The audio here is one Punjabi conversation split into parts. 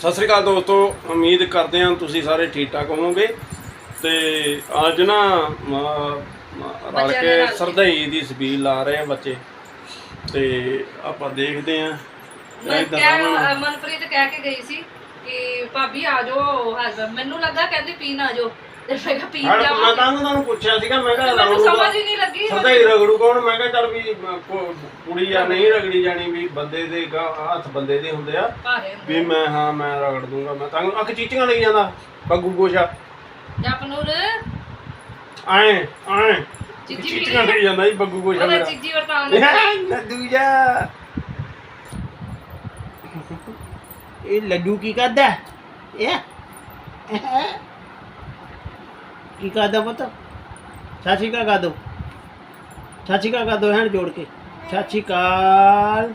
ਸਤਿ ਸ੍ਰੀ ਅਕਾਲ ਦੋਸਤੋ ਉਮੀਦ ਕਰਦੇ ਹਾਂ ਤੁਸੀਂ ਸਾਰੇ ਠੀਕ ਠਾਕ ਹੋਵੋਗੇ। ਤੇ ਅੱਜ ਨਾ ਮ- ਮ- ਰਲ ਕੇ। ਸਰਦਈ ਦੀ ਸਬੀਲ ਲਾ ਰਹੇ ਆ ਬੱਚੇ। ਤੇ ਆਪਾਂ ਦੇਖਦੇ ਆਂ ਮੈਂ ਕਹਿ ਮਨਪ੍ਰੀਤ ਕਹਿ ਕੇ ਗਈ ਸੀ ਕਿ ਭਾਬੀ ਆ ਜਾਓ ਹਸਬੰਦ ਮੈਨੂੰ ਲੱਗਾ ਕਹਿੰਦੀ ਪੀਣ ਆ ਜਾਓ। ਤੇ ਮੈਂ ਕਿਹਾ ਪੀਣ ਮੈਂ ਜਾਵਾਂਗੇ ਤਾਂ ਤੁਹਾਨੂੰ ਪੁੱਛਿਆ ਸੀਗਾ ਮੈਂ ਕਿਹਾ ਮੈਨੂੰ ਰਗੜੂ ਸਮਝ ਹੀ ਨਹੀਂ ਲੱਗੀ ਸਰਦਈ ਰਗੜੂ ਕੌਣ? ਮੈਂ ਕਿਹਾ ਚੱਲ ਵੀ ਮ- ਕੋ- ਕੁੜੀ ਆ ਨਹੀਂ ਰਗੜੀ ਜਾਣੀ ਵੀ ਬੰਦੇ ਦੇ ਗਾ- ਹੱਥ ਬੰਦੇ ਦੇ ਹੁੰਦੇ ਆ। ਭਾਰੇ ਵੀ ਮੈਂ ਹਾਂ ਮੈਂ ਰਗੜ ਦੂੰਗਾ ਮੈਂ ਤਾਂ ਅੱਖ ਚੀਚੀਆਂ ਲਈ ਜਾਂਦਾ ਬੱਗੂ ਗੋਸ਼ਾ ਜਪਨੂਰ। ਆਏ ਆਏ। ਚੀਚੀ ਚੀਚੀਆਂ ਲਈ ਜਾਂਦਾ ਜੀ ਬੱਗੂ ਗੋਸ਼ਾ ਉਹਦਾ ਮੇਰਾ। ਚੀਚੀ ਵਰਤਾਉਣ ਲੱਡੂ ਜਾ। ਇਹ ਲੱਡੂ ਕੀ ਕਰਦਾ? ਇਹ। ਕੀ ਕਰਦਾ ਪੁੱਤ? ਚਾਚੀ ਕਾ ਕਰ ਦੋ ਚਾਚੀ ਕਾ ਕਰ ਦੋ ਹੈਂਡ ਜੋੜ ਕੇ। ਚਾਚੀ ਕਾਲ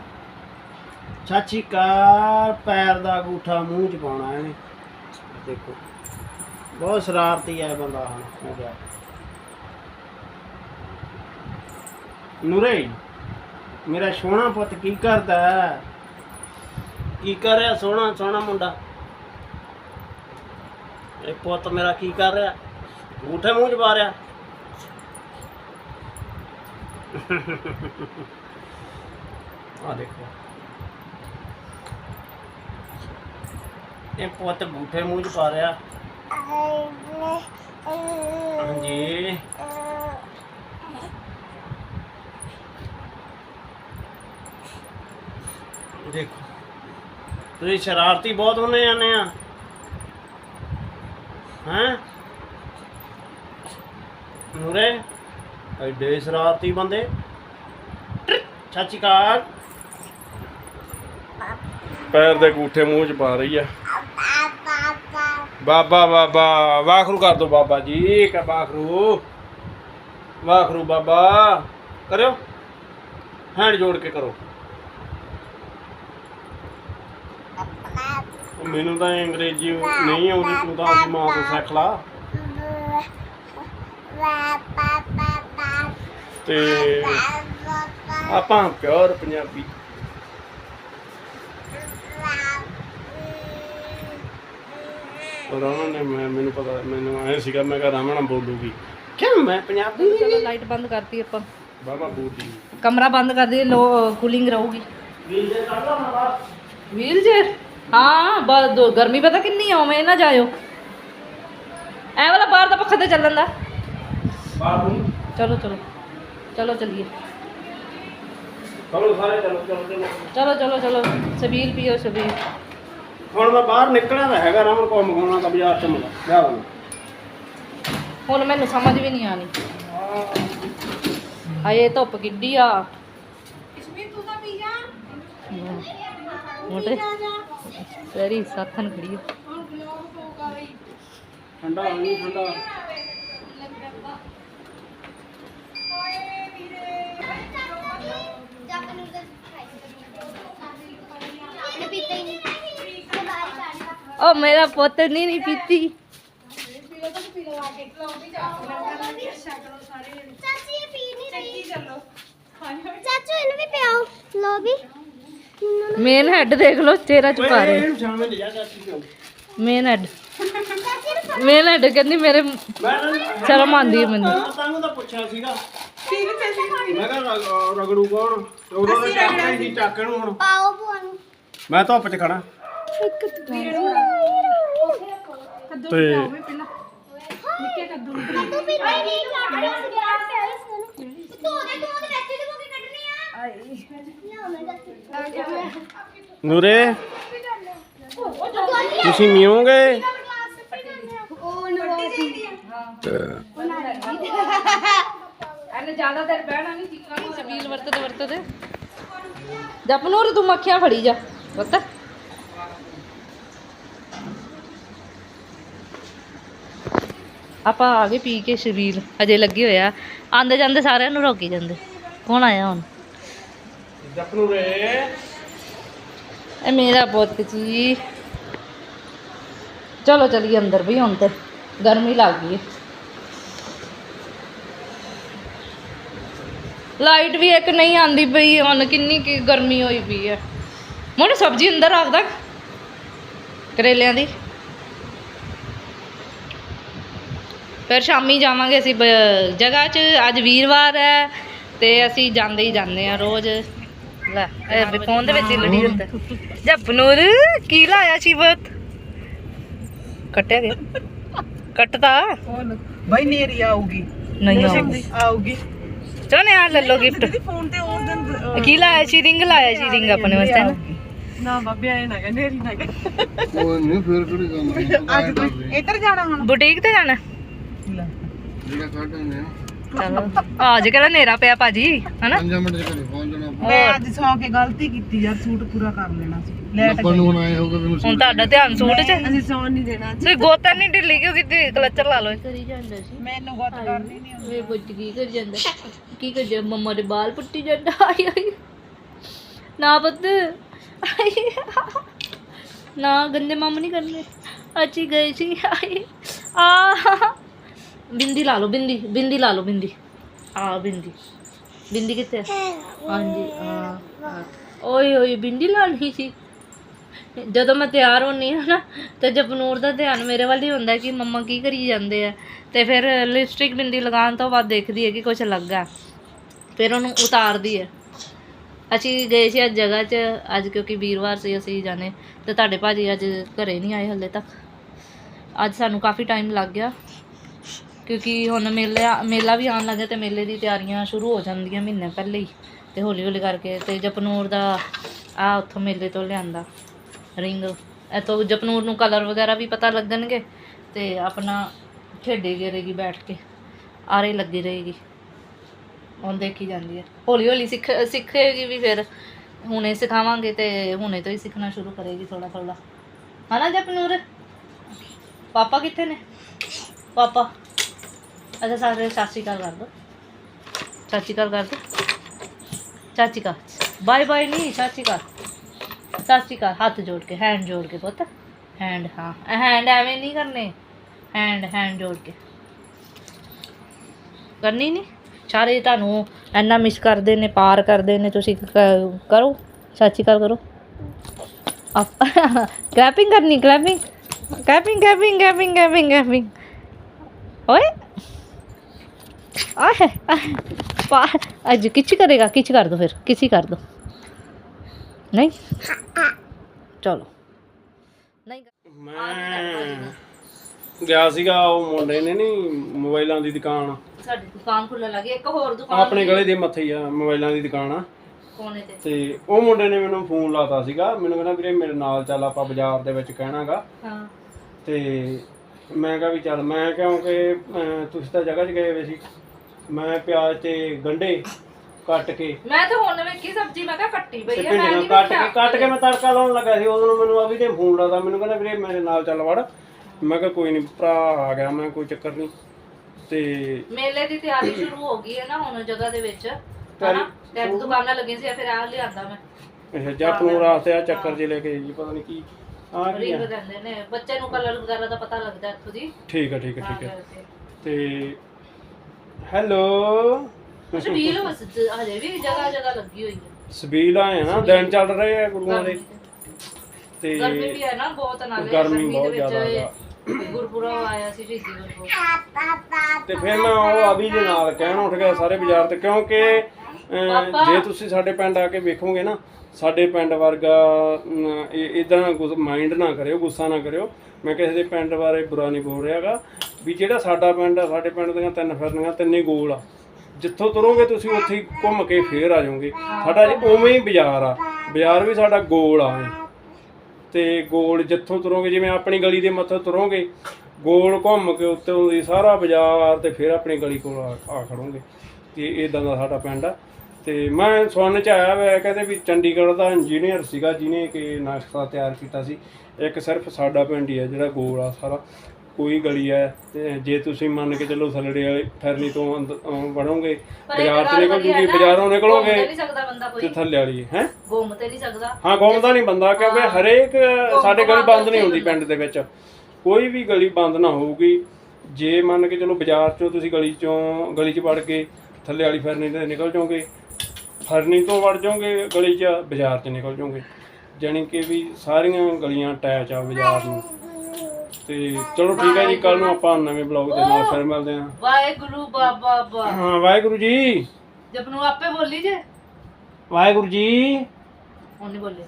ਚਾਚੀ ਕਾਲ ਪੈਰ ਦਾ ਅੰਗੂਠਾ ਮੂੰਹ ਚ ਪਾਉਣਾ ਇਹਨੇ। ਦੇਖੋ। ਬਹੁਤ ਸ਼ਰਾਰਤੀ ਹੈ ਬੰਦਾ ਹੁਣ ਹੋ ਗਿਆ ਨੂਰੇ, ਮੇਰਾ ਸੋਹਣਾ ਪੁੱਤ ਕੀ ਕਰਦਾ ਕੀ ਕਰ ਰਿਹਾ ਸੋਹਣਾ ਸੋਹਣਾ ਮੁੰਡਾ? ਇਹ ਪੁੱਤ ਮੇਰਾ ਕੀ ਕਰ ਰਿਹਾ? ਅੰਗੂਠੇ ਮੂੰਹ ਚ ਪਾ ਰਿਹਾ। ਆ ਦੇਖੋ। ਇਹ ਪੁੱਤ ਬੂਠੇ ਮੂੰਹ ਚ ਪਾ ਰਿਹਾ। ਹਾਂਜੀ। ਦੇਖੋ। ਤੁਸੀਂ ਸ਼ਰਾਰਤੀ ਬਹੁਤ ਹੁੰਨੇ ਜਾਂਦੇ ਆ ਹੈਂ ਨੂਰੇ ਐਡੇ ਸ਼ਰਾਰਤੀ ਬੰਦੇ। ਕਾਲ ਪੈਰ ਦੇ ਗੂਠੇ ਮੂੰਹ ਚ ਪਾ ਰਹੀ ਆ। ਬਾਬਾ ਬਾਬਾ ਵਾਖਰੂ ਕਰ ਦੋ ਬਾਬਾ ਜੀ ਕਾ ਵਾਖਰੂ। ਵਾਖਰੂ ਬਾਬਾ ਕਰਿਓ। ਹੈਂਡ ਜੋੜ ਕੇ ਕਰੋ। ਮੈਨੂੰ ਤਾਂ ਅੰਗਰੇਜ਼ੀ ਨਹੀਂ ਆਉਂਦੀ ਤੂੰ ਤਾਂ ਆਪਣੀ ਮਾਂ ਤੋਂ ਸਿੱਖ ਲਾ। ਤੇ ਆਪਾਂ ਪਿਓਰ ਪੰਜਾਬੀ। ਰਮਨ ਨੇ ਮੈਂ ਮੈਨੂੰ ਪਤਾ ਮੈਨੂੰ ਆਇਆ ਸੀਗਾ ਮੈਂ ਕਿਹਾ ਰਮਨ ਬੋਲੂਗੀ। ਕਿਉਂ ਮੈਂ ਪੰਜਾਬੀ ਚਲੋ ਲਾਈਟ ਬੰਦ ਕਰਤੀ ਆਪਾਂ। ਬਾਬਾ ਬੋਲਦੀ ਕਮਰਾ ਬੰਦ ਕਰ ਦੇ ਲੋ ਕੂਲਿੰਗ ਰਹੂਗੀ। ਵੀਲ ਚੇਅਰ ਹਾਂ ਬਾ ਦੋ ਗਰਮੀ ਪਤਾ ਕਿੰਨੀ ਆ ਉਵੇਂ ਨਾ ਜਾਇਓ। ਐ ਵਾਲਾ ਬਾਹਰ ਦਾ ਪੱਖਾ ਤੇ ਚੱਲਣ ਦਾ। ਨੂੰ। ਚਲੋ ਚਲੋ। ਚਲੋ ਚੱਲੀਏ। ਚਲੋ ਸਾਰੇ ਚਲੋ ਚਲੋ ਚਲੋ। ਚਲੋ ਚਲੋ ਚਲੋ ਸਬੀਲ ਪੀਓ ਸਬੀਲ। ਹੁਣ ਮੈਂ ਬਾਹਰ ਨਿਕਲਿਆ ਤਾਂ ਹੈਗਾ ਰਮਨ ਕੋਲ ਮਗਾਉਣਾ ਤਾਂ ਬਾਜ਼ਾਰ ਚ ਲਿਆ ਉਹਨੂੰ। ਹੁਣ ਮੈਨੂੰ ਸਮਝ ਵੀ ਨਹੀਂ ਆਣੀ ਹਾਏ ਧੁੱਪ ਕਿੱਡੀ ਆ। ਮੋਟੇ। ਤੇਰੀ ਸਾਥਨ ਖੜੀ ਆ। ਠੰਡਾ ਹੋ ਨਹੀਂ ਠੰਡਾ। ਓ ਮੇਰਾ ਪੁੱਤ ਨਹੀਂ ਨਹੀਂ ਪੀਤੀ। ਚਾਚੀ ਇਹ ਪੀ ਨਹੀਂ ਰਹੀ। ਚਾਚੂ ਇਹਨੂੰ ਵੀ ਪਿਆਓ। ਲੋ ਵੀ। ਮੇਨ ਹੈਡ ਦੇਖ ਲਓ ਚਿਹਰਾ ਛੁਪਾ ਰਹੇ। ਇਹਨੂੰ ਸ਼ਾਮੇ ਚਾਚੀ ਮੇਨ ਹੈਡ ਚਾਚੀ ਮੇਨ ਹੈਡ ਕਹਿੰਦੀ ਮੇਰੇ ਮੈਂ ਸ਼ਰਮ ਆਉਂਦੀ ਹੈ ਮੈਨੂੰ। ਮੈਂ ਤਾਂ ਤਾਂ ਪੁੱਛਿਆ ਸੀਗਾ। ਮੈਂ ਕਿਹਾ ਰਗ- ਰਗੜੂ ਕੌਣ? ਤੇ ਉਹਨਾਂ ਨੇ ਚੱਕਣਾ ਸੀ। ਚੱਕ ਨੂੰ ਹੁਣ। ਪਾਓ ਭੂਆ ਨੂੰ। ਮੈਂ ਧੁੱਪ 'ਚ ਖੜਾ ਤੇ ਨੂੰ ਨਾ ਨੂਰੇ ਤੁਸੀਂ ਮੀਓਗੇ? ਐਨੇ ਜ਼ਿਆਦਾ ਦੇਰ ਬਹਿਣਾ ਨਹੀਂ ਚੀਕਾਂ ਨਹੀਂ ਸਬੀਲ ਵਰਤਦੇ ਵਰਤਦੇ। ਜਪਨੂਰ ਤੂੰ ਮੱਖੀਆਂ ਫੜੀ ਜਾ। ਪੁੱਤ। ਆਪਾਂ ਆ ਗਏ ਪੀ ਕੇ ਸ਼ਬੀਲ ਅਜੇ ਲੱਗੇ ਹੋਇਆ ਆਂਦੇ ਜਾਂਦੇ ਸਾਰਿਆਂ ਨੂੰ ਰੋਕੀ ਜਾਂਦੇ। ਕੌਣ ਆਇਆ ਹੁਣ? ਜਪ ਨੂਰੇ ਇਹ ਮੇਰਾ ਪੁੱਤ ਜੀ। ਚਲੋ ਚਲੀਏ ਅੰਦਰ ਵੀ ਹੁਣ ਤੇ ਗਰਮੀ ਲੱਗ ਗਈ ਲਾਈਟ ਵੀ ਇੱਕ ਨਹੀਂ ਆਂਦੀ ਪਈ ਹੁਣ ਕਿੰਨੀ ਕੀ ਗਰਮੀ ਹੋਈ ਪਈ ਹੈ। ਮੋਨੇ ਸਬਜ਼ੀ ਅੰਦਰ ਰੱਖਦਾ ਕਰੇਲਿਆਂ ਦੀ। ਫਿਰ ਸ਼ਾਮੀ ਜਾਵਾਂਗੇ ਅਸੀਂ ਜਗ੍ਹਾ 'ਚ ਅੱਜ ਵੀਰਵਾਰ ਹੈ ਤੇ ਅਸੀਂ ਜਾਂਦੇ ਹੀ ਜਾਂਦੇ ਆ ਰੋਜ਼। ਲੈ ਇਹ ਫੋਨ ਦੇ ਵਿੱਚ ਹੀ ਲੜੀ ਹੁੰਦਾ ਜਪਨੂਰ ਕੀ ਲਾਇਆ ਸ਼ਿਵਤ? ਕੱਟਿਆ ਗਿਆ। ਕੱਟਦਾ ਬਾਈ ਨੇਰੀ ਆਊਗੀ। ਨਹੀਂ ਆਊਗੀ। ਚਲੋ ਨੇ ਆ ਲੈ ਲਓ ਗਿਫਟ ਫੋਨ ਤੇ ਉਸ ਦਿਨ ਕੀ ਲਾਇਆ ਸੀ? ਰਿੰਗ ਲਾਇਆ ਸੀ ਰਿੰਗ ਆਪਣੇ ਵਾਸਤੇ। ਨਾ ਨਾ ਬਾਬੇ ਆਏ ਨਾ ਗਾ ਨੇਰੀ ਨਾ ਗਾ ਉਹ ਨਹੀਂ ਫਿਰ ਕਿਹੜੀ ਗੱਲ ਅੱਜ ਇੱਧਰ ਜਾਣਾ ਹੁਣ? ਬੁਟੀਕ ਤੇ ਜਾਣਾ? ਜਿਹੜਾ ਕੱਢ ਨੇ ਚਲੋ। ਅੱਜ ਕਿਹੜਾ ਨੇਰਾ ਪਿਆ ਭਾਜੀ? ਹਨਾ? 5 ਮਿੰਟ ਚ ਘਰੇ ਪਹੁੰਚ ਜਾਣਾ ਮੈਂ ਅੱਜ ਸੌ ਕੇ ਗਲਤੀ ਕੀਤੀ ਯਾਰ ਸੂਟ ਪੂਰਾ ਕਰ ਲੈਣਾ ਸੀ। ਲੈਟ ਆਪਾਂ ਨੂੰ ਹੁਣ ਆਏ ਹੋਗਾ ਵੀ ਹੁਣ ਤੁਹਾਡਾ ਧਿਆਨ ਸੂਟ 'ਚ? ਅਸੀਂ ਸੌਣ ਨਹੀਂ ਦੇਣਾ। ਤੁਸੀਂ ਗੋਤਾ ਨਹੀਂ ਢਿੱਲੀ ਕਿਉਂ ਕੀਤੀ ਕਲਚਰ ਲਾ ਲਓ। ਕਰੀ ਜਾਂਦਾ ਸੀ। ਮੈਨੂੰ ਗੁੱਤ ਕਰਨੀ ਨਹੀਂ ਆਉਂਦੀ ਵੇ ਬੱਚ ਕੀ ਕਰ ਜਾਂਦਾ? ਕੀ ਕਰ ਜਾਂਦਾ? ਮੰਮਾ ਦੇ ਬਾਲ ਪੁੱਟੀ ਜਾਂਦਾ। ਆਈ ਆਈ ਨਾ ਪੁੱਤ। ਆਈ। ਨਾ ਗੰਦੇ ਮਾਮ ਨਹੀਂ ਕਰਨੇ। ਅੱਛੀ ਗਈ ਸੀ। ਆਈ ਆ। ਬਿੰਦੀ ਲਾ ਲਓ, ਬਿੰਦੀ ਬਿੰਦੀ ਲਾ ਲਓ, ਬਿੰਦੀ। ਆ ਬਿੰਦੀ। ਬਿੰਦੀ ਕਿੱਥੇ ਹੈ? ਹਾਂਜੀ ਆ ਆ। ਓਏ ਓਏ, ਬਿੰਦੀ ਲਈ ਸੀ। ਜਦੋਂ ਮੈਂ ਤਿਆਰ ਹੁੰਨੀ ਹਾਂ ਨਾ, ਤੇ ਜਪਨੂਰ ਦਾ ਧਿਆਨ ਮੇਰੇ ਵੱਲ ਹੀ ਹੁੰਦਾ ਕਿ ਮੰਮਾ ਕੀ ਕਰੀ ਜਾਂਦੇ ਆ। ਤੇ ਫਿਰ ਲਿਪਸਟਿਕ ਬਿੰਦੀ ਲਗਾਉਣ ਤੋਂ ਬਾਅਦ ਦੇਖਦੀ ਹੈ ਕਿ ਕੁਝ ਲੱਗਾ। ਫਿਰ ਉਹਨੂੰ ਉਤਾਰਦੀ ਹੈ ਅਸੀਂ ਗਏ ਸੀ ਅੱਜ ਜਗ੍ਹਾ 'ਚ, ਅੱਜ ਕਿਉਂਕਿ ਵੀਰਵਾਰ ਸੀ, ਅਸੀਂ ਜਾਣੇ। ਤੇ ਤੁਹਾਡੇ ਭਾਜੀ ਅੱਜ ਘਰੇ ਨਹੀਂ ਆਏ ਹਲੇ ਤੱਕ। ਅੱਜ ਸਾਨੂੰ ਕਾਫੀ ਟਾਈਮ ਲੱਗ ਗਿਆ। ਕਿਉਂਕਿ ਹੁਣ ਮੇਲਾ ਮੇਲਾ ਵੀ ਆਉਣ ਲੱਗਾ ਤੇ ਮੇਲੇ ਦੀ ਤਿਆਰੀਆਂ ਸ਼ੁਰੂ ਹੋ ਜਾਂਦੀਆਂ ਮਹੀਨੇ ਪਹਿਲੇ ਹੀ। ਤੇ ਹੌਲੀ ਹੌਲੀ ਕਰਕੇ ਤੇ ਜਪਨੂਰ ਦਾ ਆ ਉੱਥੋਂ ਮੇਲੇ ਤੋਂ ਲਿਆਂਦਾ ਰਿੰਗ। ਇਤੋਂ ਜਪਨੂਰ ਨੂੰ ਕਲਰ ਵਗੈਰਾ ਵੀ ਪਤਾ ਲੱਗਣਗੇ ਤੇ ਆਪਣਾ ਖੇਡੇ ਕਰੇਗੀ ਬੈਠ ਕੇ, ਆਰੇ ਲੱਗੀ ਰਹੇਗੀ। ਹੁਣ ਦੇਖੀ ਜਾਂਦੀ ਹੈ। ਹੌਲੀ ਹੌਲੀ ਸਿੱਖ, ਸਿੱਖੇਗੀ ਵੀ ਫਿਰ। ਹੁਣੇ ਸਿਖਾਵਾਂਗੇ ਤੇ ਹੁਣੇ ਤੋਂ ਹੀ ਸਿੱਖਣਾ ਸ਼ੁਰੂ ਕਰੇਗੀ ਥੋੜਾ ਥੋੜਾ ਹਨਾ ਜਪਨੂਰ? ਪਾਪਾ ਕਿੱਥੇ ਨੇ? ਪਾਪਾ? ਅੱਛਾ ਸਾਰੇ ਸਤਿ ਸ਼੍ਰੀ ਅਕਾਲ ਕਰ ਦੋ ਸਤਿ ਸ਼੍ਰੀ ਅਕਾਲ ਕਰ ਦੋ ਚਾਚੀ ਕਾ ਬਾਏ ਬਾਏ ਨਹੀਂ ਸਤਿ ਸ਼੍ਰੀ ਅਕਾਲ ਸਤਿ ਸ਼੍ਰੀ ਅਕਾਲ ਹੱਥ ਜੋੜ ਕੇ ਹੈਂਡ ਜੋੜ ਕੇ ਪੁੱਤ ਹੈਂਡ ਹਾਂ ਹੈਂਡ ਐਵੇਂ ਨਹੀਂ ਕਰਨੇ ਹੈਂਡ ਹੈਂਡ ਜੋੜ ਕੇ ਕਰਨੀ ਨਹੀਂ ਸਾਰੇ ਤੁਹਾਨੂੰ ਇੰਨਾ ਮਿਸ ਕਰਦੇ ਨੇ ਪਾਰ ਕਰਦੇ ਨੇ ਤੁਸੀਂ ਕ- ਕਰੋ ਸਤਿ ਸ਼੍ਰੀ ਅਕਾਲ ਕਰੋ ਆਪ ਕਲੈਪਿੰਗ ਕਰਨੀ clapping clapping clapping clapping clapping clapping ਆਏ, ਪਾ ਅੱਜ ਕਿਛ ਕਰੇਗਾ ਕਿਛ ਕਰ ਦੋ ਫਿਰ ਕਿਛ ਕਰ ਦੋ। ਨਹੀਂ? ਚਲੋ। ਨਹੀਂ ਮੈਂ ਗਿਆ ਸੀਗਾ ਉਹ ਮੁੰਡੇ ਨੇ ਨਹੀਂ ਮੋਬਾਈਲਾਂ ਦੀ ਦੁਕਾਨ। ਸਾਡੀ ਦੁਕਾਨ ਖੁੱਲਣ ਲੱਗੀ ਇੱਕ ਹੋਰ ਦੁਕਾਨ ਆਪਣੇ ਗਲੇ ਦੇ ਮੱਥੇ ਹੀ ਆ ਮੋਬਾਈਲਾਂ ਦੀ ਦੁਕਾਨ ਆ। ਕੋਨੇ ਤੇ। ਤੇ ਉਹ ਮੁੰਡੇ ਨੇ ਮੈਨੂੰ ਫੋਨ ਲਾਤਾ ਸੀਗਾ ਮੈਨੂੰ ਕਹਿੰਦਾ ਵੀਰੇ ਮੇਰੇ ਨਾਲ ਚੱਲ ਆਪਾਂ ਬਾਜ਼ਾਰ ਦੇ ਵਿੱਚ ਕਹਿਣਾਗਾ। ਹਾਂ। ਤੇ ਮੈਂ ਕਿਹਾ ਵੀ ਚੱਲ ਮੈਂ ਕਿਉਂਕਿ ਤੁਸੀਂ ਤਾਂ ਜਗ੍ਹਾ 'ਚ ਗਏ ਹੋਏ ਸੀ। ਮੈਂ ਪਿਆਜ਼ ਤੇ ਗੰਢੇ ਕੱਟ ਕੇ ਮੈਂ ਤਾਂ ਹੁਣ ਵੇਖੀ ਸਬਜ਼ੀ ਮੈਂ ਕਿਹਾ ਕੱਟੀ ਤੇ ਪਈ ਹੈ ਮੈਂ ਭਿੰਡੀਆਂ ਨਹੀਂ ਕੱਟ ਕੇ ਵੇਖਿਆ ਕੱਟ ਕੇ ਮੈਂ ਤੜਕਾ ਲਾਉਣ ਲੱਗਾ ਸੀ ਉਦੋਂ ਮੈਨੂੰ ਅਭੀ ਨੇ ਫੋਨ ਲਾਤਾ ਮੈਨੂੰ ਕਹਿੰਦਾ ਵੀਰੇ ਮੇਰੇ ਨਾਲ ਚੱਲ ਵੜ। ਮੈਂ ਕਿਹਾ ਕੋਈ ਨਹੀਂ ਭਰਾ ਆ ਗਿਆ ਮੈਂ ਕੋਈ ਚੱਕਰ ਨਹੀਂ ਤੇ ਮੇਲੇ ਦੀ ਤਿਆਰੀ ਸ਼ੁਰੂ ਹੋ ਗਈ ਹੈ ਨਾ ਹੁਣ ਜਗ੍ਹਾ ਦੇ ਵਿੱਚ। ਹਨਾ? ਤੇ ਦੁਕਾਨਾਂ ਲੱਗੀਆਂ ਸੀ ਫਿਰ ਆ ਲਿਆਂਦਾ ਮੈਂ। ਇਹ ਜਾਪਨੂ ਰਾਸਤੇ ਆ ਚੱਕਰ ਜੇ ਲੈ ਕੇ ਜੀ ਪਤਾ ਨਹੀਂ ਕੀ। ਆ ਕੀ ਆ? ਕਹਿੰਦੇ ਨੇ ਬੱਚੇ ਨੂੰ ਕਲਰ ਵਗੈਰਾ ਦਾ ਪਤਾ ਲੱਗਦਾ ਇੱਥੋਂ ਦੀ। ਠੀਕ ਹੈ ਠੀਕ ਹੈ ਠੀਕ ਹੈ। ਤੇ ਹੈਲੋ ਸ਼ਬੀਲ ਬਸ ਹਜੇ ਵੀ ਜਗ੍ਹਾ ਜਗ੍ਹਾ ਲੱਗੀ ਹੋਈ ਹੈ ਸਬੀਲ ਆਏ ਆ ਨਾ ਦਿਨ ਚੱਲ ਰਹੇ ਆ ਗੁਰੂਆਂ ਦੇ ਤੇ ਗਰਮੀ ਵੀ ਹੈ ਨਾ ਬਹੁਤ ਨਾਲੇ ਗਰਮੀ ਦੇ ਬਹੁਤ ਵਿੱਚ ਜ਼ਿਆਦਾ ਹੈਗਾ। ਗੁਰਪੁਰਬ ਆਇਆ ਸੀ ਸ਼ਹੀਦੀ ਗੁਰਪੁਰਬ ਤੇ ਫਿਰ ਮੈਂ ਉਹ ਅਭੀ ਦੇ ਨਾਲ ਕਹਿਣ ਉੱਠ ਗਿਆ ਸਾਰੇ ਬਾਜ਼ਾਰ ਤੇ ਕਿਉਂਕਿ। ਜੇ ਤੁਸੀਂ ਸਾਡੇ ਪਿੰਡ ਆ ਕੇ ਵੇਖੋਗੇ ਨਾ, ਸਾਡੇ ਪਿੰਡ ਵਰਗਾ ਇਦਾਂ ਮਾਈਂਡ ਨਾ ਕਰਿਓ, ਗੁੱਸਾ ਨਾ ਕਰਿਓ। ਮੈਂ ਕਿਸੇ ਦੇ ਪਿੰਡ ਬਾਰੇ ਬੁਰਾ ਨਹੀਂ ਬੋਲ ਰਿਹਾਗਾ। ਵੀ ਜਿਹੜਾ ਸਾਡਾ ਪਿੰਡ ਆ, ਸਾਡੇ ਪਿੰਡ ਦੀਆਂ ਤਿੰਨ ਫਿਰਨੀਆਂ, ਤਿੰਨੇ ਗੋਲ ਆ। ਜਿੱਥੋਂ ਤੁਰੋਗੇ ਤੁਸੀਂ, ਉੱਥੇ ਹੀ ਘੁੰਮ ਕੇ ਫੇਰ ਆ ਜਾਓਗੇ। ਸਾਡਾ ਉਵੇਂ ਹੀ ਬਾਜ਼ਾਰ ਆ। ਬਾਜ਼ਾਰ ਵੀ ਸਾਡਾ ਗੋਲ ਆ ਇਹ। ਤੇ ਗੋਲ ਜਿੱਥੋਂ ਤੁਰੋਗੇ, ਜਿਵੇਂ ਆਪਣੀ ਗਲੀ ਦੇ ਮੱਥੋਂ ਤੁਰੋਗੇ, ਗੋਲ ਘੁੰਮ ਕੇ ਉੱਤੋਂ ਦੀ ਸਾਰਾ ਬਾਜ਼ਾਰ ਤੇ ਫਿਰ ਆਪਣੀ ਗਲੀ ਕੋਲ ਆ ਆ ਖੜੋਗੇ। ਤੇ ਇਦਾਂ ਦਾ ਸਾਡਾ ਪਿੰਡ ਆ। ਤੇ ਮੈਂ ਸੁਣਨ ਚ ਆਇਆ ਵੇ ਕਹਿੰਦੇ ਵੀ ਚੰਡੀਗੜ੍ਹ ਦਾ ਇੰਜੀਨੀਅਰ ਸੀਗਾ ਜਿਹਨੇ ਕਿ ਨਕਸ਼ਾ ਤਿਆਰ ਕੀਤਾ ਸੀ। ਇੱਕ ਸਿਰਫ ਸਾਡਾ ਪਿੰਡ ਹੀ ਆ ਜਿਹੜਾ ਗੋਲ ਆ ਸਾਰਾ ਕੋਈ ਗਲੀ ਹੈ ਤੇ ਜੇ ਤੁਸੀਂ ਮੰਨ ਕੇ ਚੱਲੋ ਸਲੜੇ ਵਾਲੀ ਫੈਰਨੀ ਤੋਂ ਅੰਦਰ ਅਹ ਵੜੋਗੇ ਬਾਜ਼ਾਰ ਚ ਨਿਕਲ ਜੂਗੀ ਬਾਜ਼ਾਰੋਂ ਨਿਕਲੋਗੇ ਨਹੀਂ ਸਕਦਾ ਬੰਦਾ ਤੇ ਕੋਈ ਥੱਲੇ ਵਾਲੀ ਹੈ ਘੁੰਮ ਤੇ ਨਹੀਂ ਸਕਦਾ। ਹਾਂ ਘੁੰਮਦਾ ਨਹੀਂ ਬੰਦਾ ਕਿਉਂਕਿ ਹਰੇਕ ਸਾਡੇ ਗਲੀ ਬੰਦ ਨਹੀਂ ਹੁੰਦੀ ਪਿੰਡ ਦੇ ਵਿੱਚ। ਕੋਈ ਵੀ ਗਲੀ ਬੰਦ ਨਾ ਹੋਊਗੀ। ਜੇ ਮੰਨ ਕੇ ਚਲੋ ਬਾਜ਼ਾਰ ਚੋਂ ਤੁਸੀਂ ਗਲੀ ਚੋਂ ਗਲੀ 'ਚ ਵੜ ਕੇ ਥੱਲੇ ਵਾਲੀ ਫਰਨੀ ਤੇ ਨਿਕਲ ਜਾਓਗੇ ਫਰਨੀ ਤੋਂ ਵੜ ਜਾਓਗੇ ਗਲੀ 'ਚ ਬਾਜ਼ਾਰ 'ਚ ਨਿਕਲ ਜਾਓਗੇ। ਜਾਣੀ ਕਿ ਵੀ ਸਾਰੀਆਂ ਗਲੀਆਂ ਅਟੈਚ ਆ ਬਾਜ਼ਾਰ ਨੂੰ। ਤੇ ਚਲੋ ਠੀਕ ਹੈ ਜੀ ਕੱਲ ਨੂੰ ਆਪਾਂ ਨਵੇਂ ਬਲੌਗ ਦੇ ਨਾਲ ਫਿਰ ਮਿਲਦੇ ਹਾਂ। ਵਾਹਿਗੁਰੂ ਬਾਬਾ ਬਾ ਹਾਂ ਵਾਹਿਗੁਰੂ ਜੀ। ਜਪ ਨੂੰ ਆਪੇ ਬੋਲੀ ਜੇ? ਵਾਹਿਗੁਰੂ ਜੀ। ਉਹਨੇ ਬੋਲੇ।